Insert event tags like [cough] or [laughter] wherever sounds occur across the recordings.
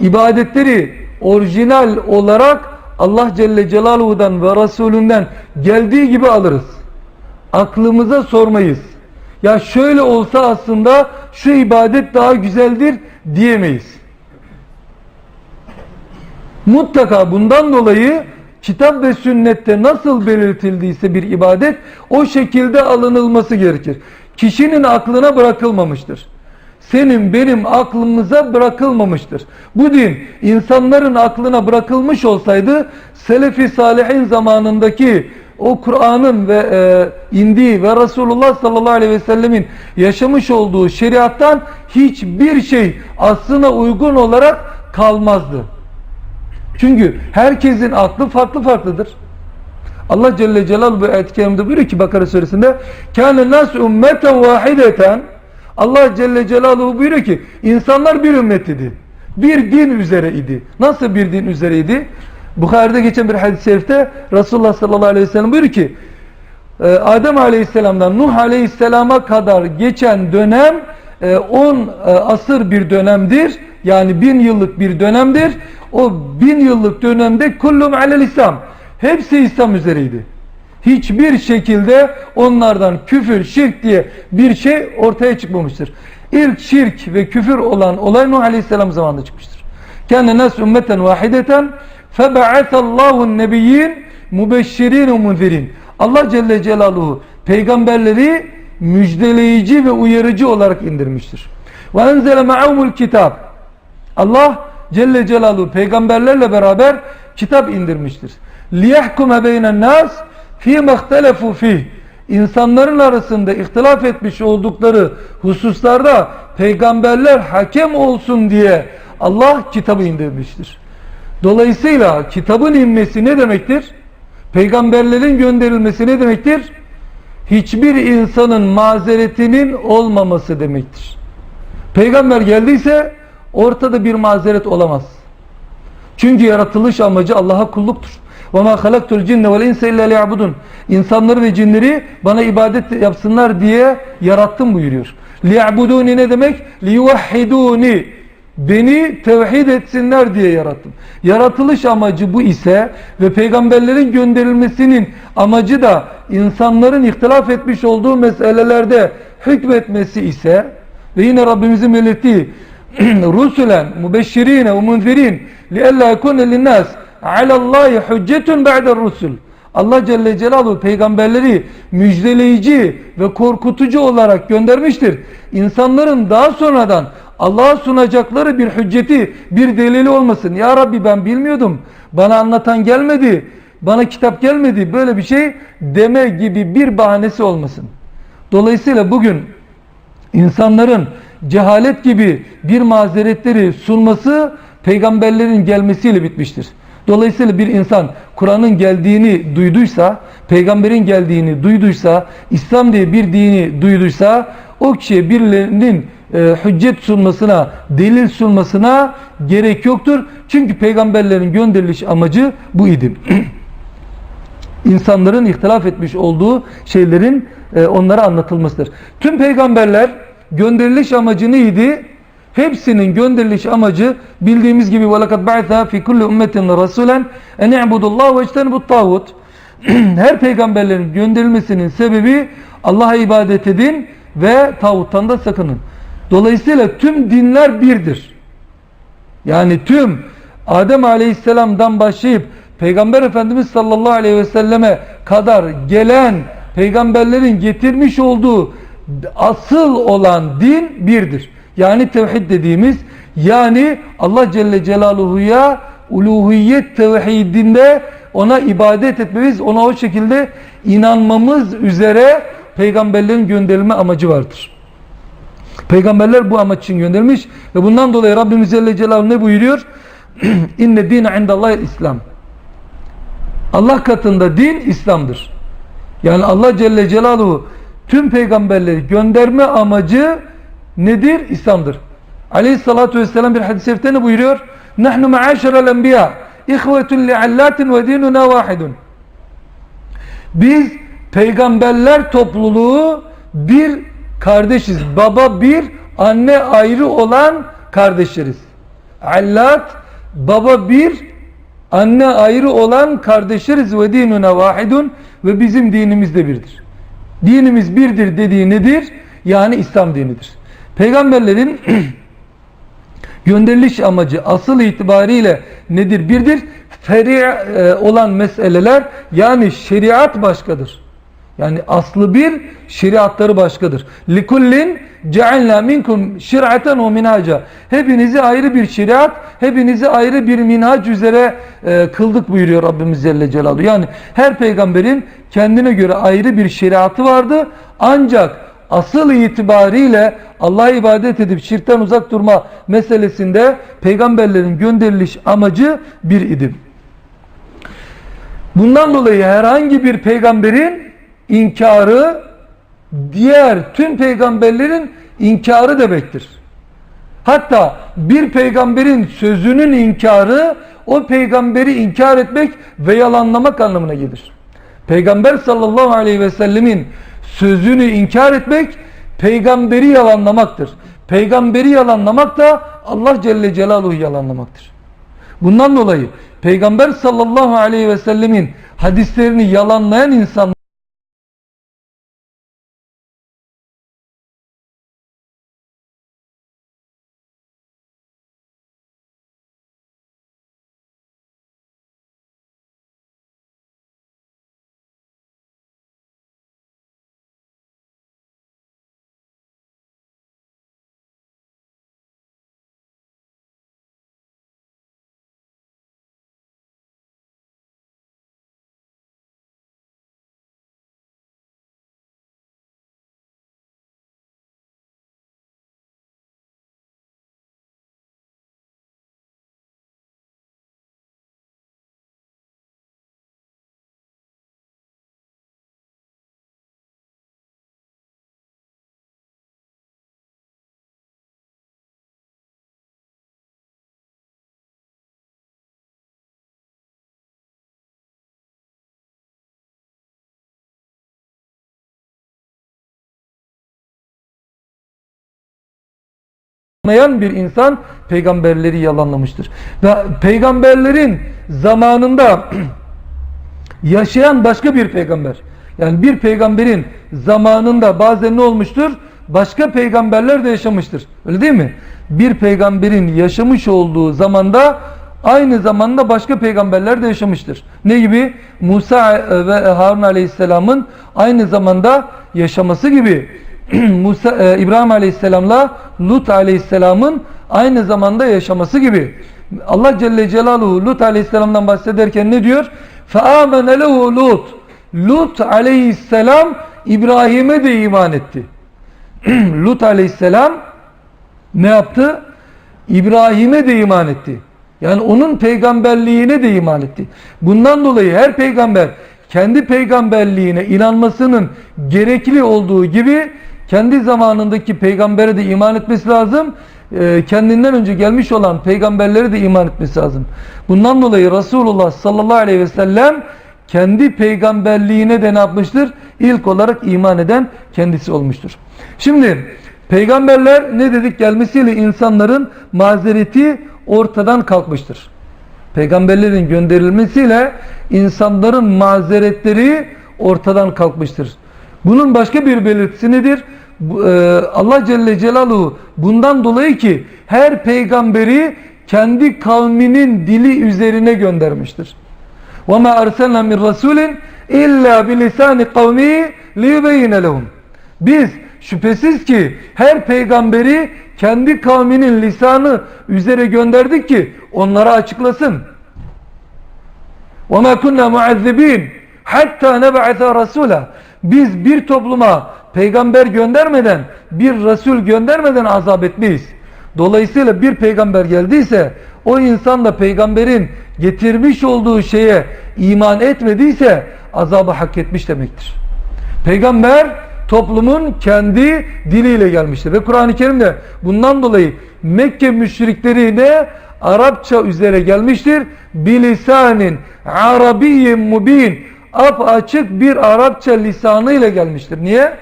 ibadetleri orijinal olarak Allah Celle Celaluhu'dan ve Resulünden geldiği gibi alırız. Aklımıza sormayız. Ya şöyle olsa aslında şu ibadet daha güzeldir diyemeyiz. Mutlaka bundan dolayı kitap ve sünnette nasıl belirtildiyse bir ibadet o şekilde alınılması gerekir. Kişinin aklına bırakılmamıştır. Senin benim aklımıza bırakılmamıştır. Bu din insanların aklına bırakılmış olsaydı Selefi Salihin zamanındaki o Kur'an'ın ve e, indiği ve Resulullah sallallahu aleyhi ve sellemin yaşamış olduğu şeriattan hiçbir şey aslına uygun olarak kalmazdı. Çünkü herkesin aklı farklı farklıdır. Allah Celle Celaluhu bu ayet-i kerimde buyuruyor ki Bakara suresinde kâne nas ümmeten vahideten Allah Celle Celaluhu buyuruyor ki insanlar bir ümmet idi. Bir din üzere idi. Nasıl bir din üzereydi? Bukhari'de geçen bir hadis-i şerifte Resulullah sallallahu aleyhi ve sellem buyuruyor ki e, Adem aleyhisselamdan Nuh aleyhisselama kadar geçen dönem 10 asır bir dönemdir. Yani bin yıllık bir dönemdir. O bin yıllık dönemde kullum alel İslam. Hepsi İslam üzereydi. Hiçbir şekilde onlardan küfür, şirk diye bir şey ortaya çıkmamıştır. İlk şirk ve küfür olan olay Nuh Aleyhisselam zamanında çıkmıştır. Kendi nas ümmeten vahideten febe'atallahu nebiyyin mübeşşirin ve munzirin. Allah Celle Celaluhu peygamberleri müjdeleyici ve uyarıcı olarak indirmiştir. Ve enzele ma'umul kitab. Allah Celle Celaluhu peygamberlerle beraber kitap indirmiştir. Liyahkume beynen nas fi mahtelefu fi insanların arasında ihtilaf etmiş oldukları hususlarda peygamberler hakem olsun diye Allah kitabı indirmiştir. Dolayısıyla kitabın inmesi ne demektir? Peygamberlerin gönderilmesi ne demektir? Hiçbir insanın mazeretinin olmaması demektir. Peygamber geldiyse ortada bir mazeret olamaz. Çünkü yaratılış amacı Allah'a kulluktur. وَمَا خَلَقْتُ الْجِنَّ وَالْاِنْسَ اِلَّا لِيَعْبُدُونَ İnsanları ve cinleri bana ibadet yapsınlar diye yarattım buyuruyor. لِيَعْبُدُونِ ne demek? لِيُوَحِّدُونِ Beni tevhid etsinler diye yarattım. Yaratılış amacı bu ise ve peygamberlerin gönderilmesinin amacı da insanların ihtilaf etmiş olduğu meselelerde hükmetmesi ise ve yine Rabbimizin belirttiği [clears throat] rusulen mubeşşirine ve munzirin liella yekune linnas alallahi hüccetun ba'de rusul Allah Celle Celaluhu peygamberleri müjdeleyici ve korkutucu olarak göndermiştir. İnsanların daha sonradan Allah'a sunacakları bir hücceti, bir delili olmasın. Ya Rabbi ben bilmiyordum. Bana anlatan gelmedi. Bana kitap gelmedi. Böyle bir şey deme gibi bir bahanesi olmasın. Dolayısıyla bugün insanların cehalet gibi bir mazeretleri sunması peygamberlerin gelmesiyle bitmiştir. Dolayısıyla bir insan Kur'an'ın geldiğini duyduysa, peygamberin geldiğini duyduysa, İslam diye bir dini duyduysa o kişiye birilerinin e, hüccet sunmasına, delil sunmasına gerek yoktur. Çünkü peygamberlerin gönderiliş amacı bu idi. [clears throat] İnsanların ihtilaf etmiş olduğu şeylerin e, onlara anlatılmasıdır. Tüm peygamberler gönderiliş amacı neydi? Hepsinin gönderiliş amacı bildiğimiz gibi وَلَقَدْ بَعْثَا فِي كُلِّ اُمَّةٍ رَسُولًا اَنْ اِعْبُدُ اللّٰهُ وَاجْتَنِبُ الطَّاغُوتِ [clears throat] Her peygamberlerin gönderilmesinin sebebi Allah'a ibadet edin ve tağuttan da sakının. Dolayısıyla tüm dinler birdir. Yani tüm Adem Aleyhisselam'dan başlayıp Peygamber Efendimiz sallallahu aleyhi ve selleme kadar gelen peygamberlerin getirmiş olduğu asıl olan din birdir. Yani tevhid dediğimiz yani Allah Celle Celaluhu'ya uluhiyet tevhidinde ona ibadet etmemiz, ona o şekilde inanmamız üzere peygamberlerin gönderilme amacı vardır. Peygamberler bu amaç için gönderilmiş ve bundan dolayı Rabbimiz Celle Celaluhu ne buyuruyor? [clears throat] İnne dine indallahil İslam. Allah katında din İslam'dır. Yani Allah Celle Celaluhu tüm peygamberleri gönderme amacı nedir? İslam'dır. Aleyhissalatu vesselam bir hadis-i şerifte ne buyuruyor? Nahnu ma'aşerel enbiya ihvetun li'allatin ve dinuna vahidun. Biz peygamberler topluluğu bir kardeşiz. Baba bir, anne ayrı olan kardeşleriz. Allat baba bir, anne ayrı olan kardeşleriz ve dinuna vahidun ve bizim dinimiz de birdir. Dinimiz birdir dediği nedir? Yani İslam dinidir. Peygamberlerin [clears throat] gönderiliş amacı asıl itibariyle nedir? Birdir. Feri e, olan meseleler yani şeriat başkadır. Yani aslı bir, şeriatları başkadır. Likullin cealna minkum şir'aten ve minhaca. Hepinizi ayrı bir şeriat, hepinizi ayrı bir minhac üzere e, kıldık buyuruyor Rabbimiz Celle Celaluhu. Yani her peygamberin kendine göre ayrı bir şeriatı vardı. Ancak asıl itibariyle Allah'a ibadet edip şirkten uzak durma meselesinde peygamberlerin gönderiliş amacı bir idi. Bundan dolayı herhangi bir peygamberin inkarı diğer tüm peygamberlerin inkarı demektir. Hatta bir peygamberin sözünün inkarı o peygamberi inkar etmek ve yalanlamak anlamına gelir. Peygamber sallallahu aleyhi ve sellemin sözünü inkar etmek peygamberi yalanlamaktır. Peygamberi yalanlamak da Allah Celle Celaluhu yalanlamaktır. Bundan dolayı Peygamber sallallahu aleyhi ve sellemin hadislerini yalanlayan insan yalanlayan bir insan peygamberleri yalanlamıştır. Ve peygamberlerin zamanında [clears throat] yaşayan başka bir peygamber. Yani bir peygamberin zamanında bazen ne olmuştur? Başka peygamberler de yaşamıştır. Öyle değil mi? Bir peygamberin yaşamış olduğu zamanda aynı zamanda başka peygamberler de yaşamıştır. Ne gibi? Musa ve Harun aleyhisselamın aynı zamanda yaşaması gibi [clears throat] Musa e, İbrahim Aleyhisselam'la Lut Aleyhisselam'ın aynı zamanda yaşaması gibi. Allah Celle Celaluhu Lut Aleyhisselam'dan bahsederken ne diyor? فَآمَنَ لَهُ Lut. Lut Aleyhisselam İbrahim'e de iman etti. [clears throat] Lut Aleyhisselam ne yaptı? İbrahim'e de iman etti. Yani onun peygamberliğine de iman etti. Bundan dolayı her peygamber kendi peygamberliğine inanmasının gerekli olduğu gibi kendi zamanındaki peygambere de iman etmesi lazım. Ee, kendinden önce gelmiş olan peygamberlere de iman etmesi lazım. Bundan dolayı Resulullah sallallahu aleyhi ve sellem kendi peygamberliğine de ne yapmıştır? İlk olarak iman eden kendisi olmuştur. Şimdi peygamberler ne dedik gelmesiyle insanların mazereti ortadan kalkmıştır. Peygamberlerin gönderilmesiyle insanların mazeretleri ortadan kalkmıştır. Bunun başka bir belirtisi nedir? E, Allah Celle Celaluhu bundan dolayı ki her peygamberi kendi kavminin dili üzerine göndermiştir. وَمَا أَرْسَلْنَا مِنْ رَسُولٍ اِلَّا بِلِسَانِ قَوْمِهِ لِيُبَيِّنَ لَهُمْ Biz şüphesiz ki her peygamberi kendi kavminin lisanı üzere gönderdik ki onlara açıklasın. وَمَا كُنَّا مُعَذِّب۪ينَ hatta neb'ate rasula. Biz bir topluma peygamber göndermeden, bir resul göndermeden azap etmeyiz. Dolayısıyla bir peygamber geldiyse o insan da peygamberin getirmiş olduğu şeye iman etmediyse azabı hak etmiş demektir. Peygamber toplumun kendi diliyle gelmiştir. Ve Kur'an-ı Kerim'de bundan dolayı Mekke müşriklerine Arapça üzere gelmiştir. Bilisanin Arabiyyin mubin açık bir Arapça lisanı ile gelmiştir. Niye?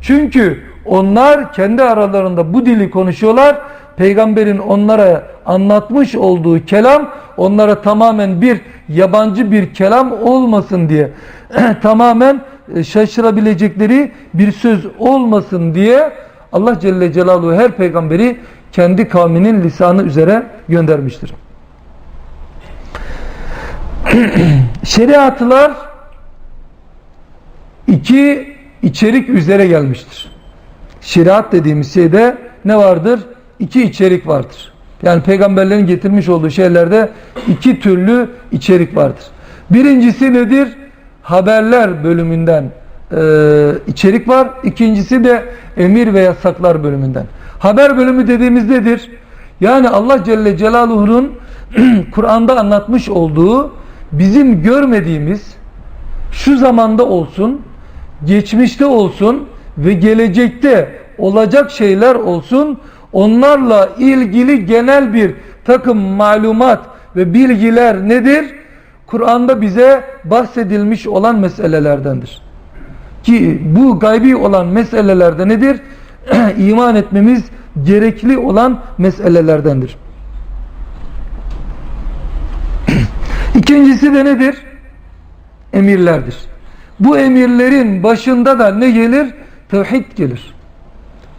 Çünkü onlar kendi aralarında bu dili konuşuyorlar. Peygamberin onlara anlatmış olduğu kelam onlara tamamen bir yabancı bir kelam olmasın diye [clears throat] tamamen e, şaşırabilecekleri bir söz olmasın diye Allah Celle Celaluhu her peygamberi kendi kavminin lisanı üzere göndermiştir. [clears throat] Şeriatlar iki içerik üzere gelmiştir. Şeriat dediğimiz şeyde ne vardır? İki içerik vardır. Yani peygamberlerin getirmiş olduğu şeylerde iki türlü içerik vardır. Birincisi nedir? Haberler bölümünden e, içerik var. İkincisi de emir ve yasaklar bölümünden. Haber bölümü dediğimiz nedir? Yani Allah Celle Celaluhu'nun [clears throat] Kur'an'da anlatmış olduğu bizim görmediğimiz şu zamanda olsun, geçmişte olsun ve gelecekte olacak şeyler olsun onlarla ilgili genel bir takım malumat ve bilgiler nedir? Kur'an'da bize bahsedilmiş olan meselelerdendir. Ki bu gaybi olan meselelerde nedir? [clears throat] İman etmemiz gerekli olan meselelerdendir. [clears throat] İkincisi de nedir? Emirlerdir. Bu emirlerin başında da ne gelir? Tevhid gelir.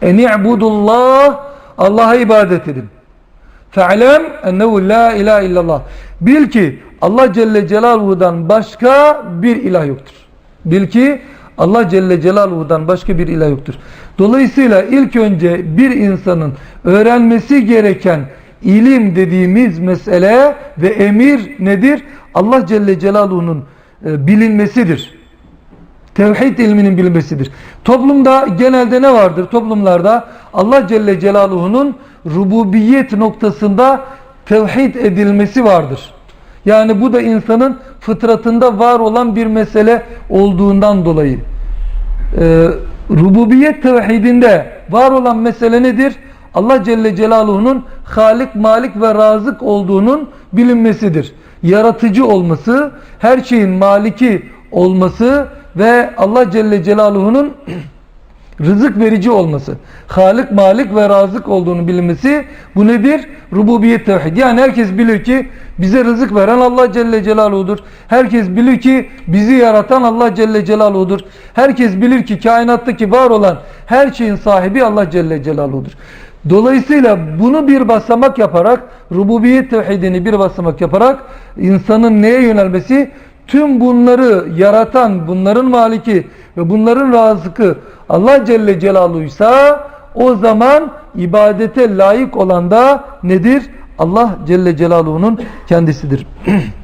En i'budullah Allah'a ibadet edin. Fe'lem ennehu la ilahe illallah. Bil ki Allah Celle Celaluhu'dan başka bir ilah yoktur. Bil ki Allah Celle Celaluhu'dan başka bir ilah yoktur. Dolayısıyla ilk önce bir insanın öğrenmesi gereken ilim dediğimiz mesele ve emir nedir? Allah Celle Celaluhu'nun e, bilinmesidir. Tevhid ilminin bilinmesidir. Toplumda genelde ne vardır? Toplumlarda Allah Celle Celaluhu'nun rububiyet noktasında tevhid edilmesi vardır. Yani bu da insanın fıtratında var olan bir mesele olduğundan dolayı. Ee, rububiyet tevhidinde var olan mesele nedir? Allah Celle Celaluhu'nun Halik, Malik ve Razık olduğunun bilinmesidir. Yaratıcı olması, her şeyin maliki olması ve Allah Celle Celaluhu'nun [clears throat] rızık verici olması, Halik, Malik ve Razık olduğunu bilinmesi bu nedir? Rububiyet tevhid. Yani herkes bilir ki bize rızık veren Allah Celle Celaluhu'dur. Herkes bilir ki bizi yaratan Allah Celle Celaluhu'dur. Herkes bilir ki kainattaki var olan her şeyin sahibi Allah Celle Celaluhu'dur. Dolayısıyla bunu bir basamak yaparak, rububiyet tevhidini bir basamak yaparak insanın neye yönelmesi? Tüm bunları yaratan, bunların maliki ve bunların razıkı Allah Celle Celaluhu'ysa o zaman ibadete layık olan da nedir? Allah Celle Celaluhu'nun kendisidir. [clears throat]